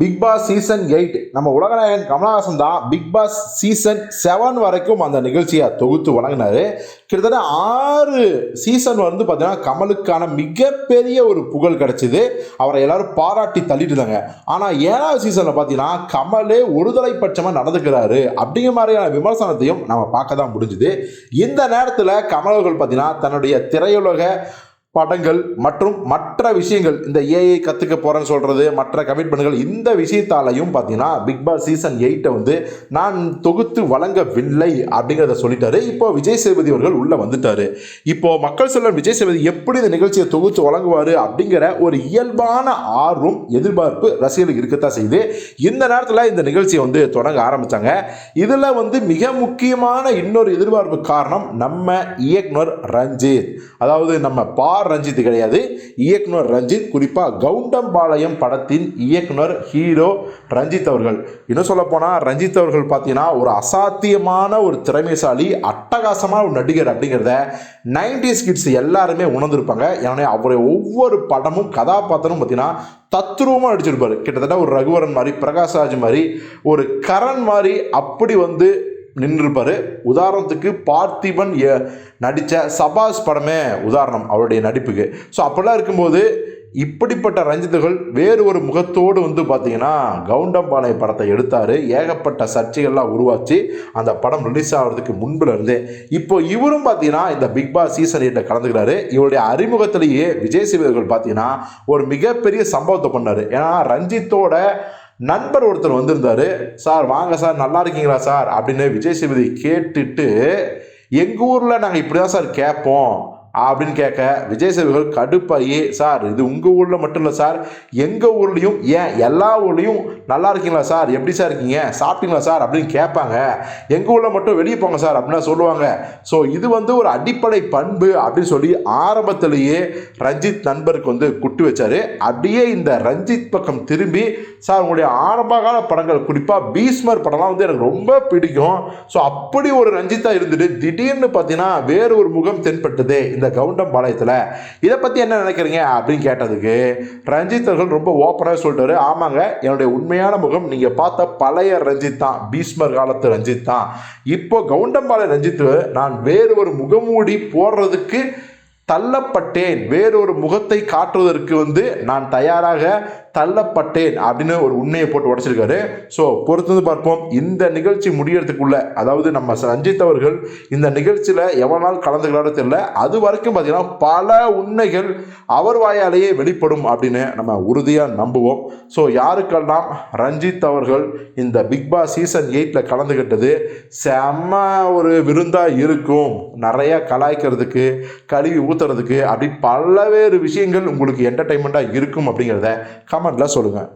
Big Boss season eight நம்ம உலகநாயகன் கமலஹாசன் தான் big Boss season seven வரைக்கும் அந்த நிகழ்ச்சியை தொகுத்து வழங்கினாரு கிட்டத்தட்ட ஆறு சீசன் வந்து பார்த்தீங்கன்னா கமலுக்கான மிகப்பெரிய ஒரு புகழ் கிடைச்சிது. அவரை எல்லாரும் பாராட்டி தள்ளிட்டு இருந்தாங்க. ஆனால் ஏழாவது சீசனில் பார்த்தீங்கன்னா கமலே ஒருதலை பட்சமாக நடந்துக்கிறாரு அப்படிங்கிற மாதிரியான விமர்சனத்தையும் நம்ம பார்க்க தான் முடிஞ்சுது. இந்த நேரத்தில் கமலர்கள் பார்த்தீங்கன்னா தன்னுடைய திரையுலக படங்கள் மற்றும் மற்ற விஷயங்கள் இந்த ஏஐ கற்றுக்க போகிறேன்னு சொல்கிறது மற்ற கமிட்மெண்ட்கள் இந்த விஷயத்தாலையும் பார்த்தீங்கன்னா பிக் பாஸ் சீசன் எயிட்டை வந்து நான் தொகுத்து வழங்கவில்லை அப்படிங்கிறத சொல்லிட்டாரு. இப்போ விஜய் சேதுபதி அவர்கள் உள்ளே வந்துட்டாரு. இப்போ மக்கள் செல்வன் விஜய் சேதுபதி எப்படி இந்த நிகழ்ச்சியை தொகுத்து வழங்குவார் அப்படிங்கிற ஒரு இயல்பான ஆர்வம் எதிர்பார்ப்பு ரசிகர்களுக்கு இருக்கத்தான் செய்யுது. இந்த நேரத்தில் இந்த நிகழ்ச்சியை வந்து தொடங்க ஆரம்பித்தாங்க இதில் வந்து மிக முக்கியமான இன்னொரு எதிர்பார்ப்பு காரணம் நம்ம இயக்குனர் ரஞ்சித். அதாவது நம்ம ஆர் ரஞ்சித் கிடையாது. இயக்குனர் ரஞ்சித் குறிப்பாக கவுண்டம்பாளையம் படத்தின் இயக்குனர் ஹீரோ ரஞ்சித் அவர்கள். இன்னும் சொல்ல போனால் ரஞ்சித் அவர்கள் பார்த்தீங்கன்னா ஒரு அசாத்தியமான ஒரு திறமைசாலி அட்டகாசமான ஒரு நடிகர் அப்படிங்கிறத நைன்டிஸ் கிட்ஸ் எல்லாருமே உணர்ந்திருப்பாங்க. ஏன்னா அவருடைய ஒவ்வொரு படமும் கதாபாத்திரமும் பார்த்தீங்கன்னா தத்ரூபமாக நடிச்சிருப்பார். கிட்டத்தட்ட ஒரு ரகுவரன் மாதிரி பிரகாஷ்ராஜ் மாதிரி ஒரு கரண் மாதிரி அப்படி வந்து நின்றுருப்பார். உதாரணத்துக்கு பார்த்திபன் நடித்த சபாஸ் படமே உதாரணம் அவருடைய நடிப்புக்கு. ஸோ அப்படிலாம் இருக்கும்போது இப்படிப்பட்ட ரஞ்சித்துகள் வேறு ஒரு முகத்தோடு வந்து பார்த்தீங்கன்னா கவுண்டம்பாளைய படத்தை எடுத்தார். ஏகப்பட்ட சர்ச்சைகள்லாம் உருவாச்சு. அந்த படம் ரிலீஸ் ஆகிறதுக்கு முன்பில் இருந்தே இப்போ இவரும் பார்த்தீங்கன்னா இந்த பிக் பாஸ் சீசன் எயிட்டில் கலந்துக்கிறாரு. இவருடைய அறிமுகத்திலேயே விஜய் சேவர்கள் பார்த்தீங்கன்னா ஒரு மிகப்பெரிய சம்பவத்தை பண்ணார். ஏன்னா ரஞ்சித்தோட நண்பர் ஒருத்தர் வந்திருந்தாரு. சார் வாங்க சார் நல்லா இருக்கீங்களா சார்? அப்படின்னு விஜய் சேதுபதி கேட்டுட்டு எங்கள் ஊரில் நாங்கள் இப்படி தான் சார் கேட்போம். அப்படின்னு கேட்க விஜய் சேதுகள் கடுப்பாகி சார் இது உங்கள் ஊரில் மட்டும் இல்லை சார். எங்கள் ஊர்லேயும் ஏன் எல்லா ஊர்லேயும் நல்லா இருக்கீங்களா சார்? எப்படி சார் இருக்கீங்க? சாப்பிட்டீங்களா சார்? அப்படின்னு கேட்பாங்க. எங்கள் ஊரில் மட்டும் வெளியே போங்க சார் அப்படின்னு சொல்லுவாங்க. ஸோ இது வந்து ஒரு அடிப்படை பண்பு அப்படின்னு சொல்லி ஆரம்பத்திலேயே ரஞ்சித் நண்பருக்கு வந்து குட்டு வச்சார். அப்படியே இந்த ரஞ்சித் பக்கம் திரும்பி சார் உங்களுடைய ஆரம்ப கால படங்கள் குறிப்பாக பீஸ்மர் படம்லாம் வந்து எனக்கு ரொம்ப பிடிக்கும். ஸோ அப்படி ஒரு ரஞ்சித்தாக இருந்துட்டு திடீர்னு பார்த்தீங்கன்னா வேறு ஒரு முகம் தென்பட்டது இந்த கவுண்டம் பாளையத்தில். இதை பற்றி என்ன நினைக்கிறீங்க? அப்படின்னு கேட்டதுக்கு ரஞ்சித் அவர்கள் ரொம்ப ஓப்பனாக சொல்லிட்டாரு. ஆமாங்க என்னுடைய உண்மை உண்மையான முகம். நீங்கள் பார்த்த பழைய ரஞ்சித் தான் பீஷ்மர் காலத்து ரஞ்சித் தான். இப்போ கவுண்டம்பாளைய ரஞ்சித் நான் வேறு ஒரு முகமூடி போடுறதுக்கு தள்ளப்பட்டேன். வேறொரு முகத்தை காட்டுவதற்கு வந்து நான் தயாராக தள்ளப்பட்டேன் அப்படின்னு ஒரு உண்மையை போட்டு உடச்சிருக்காரு. ஸோ பொறுத்து வந்து பார்ப்போம். இந்த நிகழ்ச்சி முடியறதுக்குள்ள அதாவது நம்ம ரஞ்சித் அவர்கள் இந்த நிகழ்ச்சியில் எவ்வளோ நாள் கலந்துக்கிறாரோ தெரியல. அது வரைக்கும் பார்த்தீங்கன்னா பல உண்மைகள் அவர் வாயாலேயே வெளிப்படும் அப்படின்னு நம்ம உறுதியாக நம்புவோம். ஸோ யாருக்கெல்லாம் ரஞ்சித் அவர்கள் இந்த பிக் பாஸ் சீசன் எயிட்டில் கலந்துக்கிட்டது செம்ம ஒரு விருந்தாக இருக்கும். நிறையா கலாய்க்கிறதுக்கு கழுவி ஊற்றுறதுக்கு அப்படி பல்வேறு விஷயங்கள் உங்களுக்கு என்டர்டைன்மெண்ட்டாக இருக்கும் அப்படிங்கிறத கமெண்ட்டில் சொல்லுங்கள்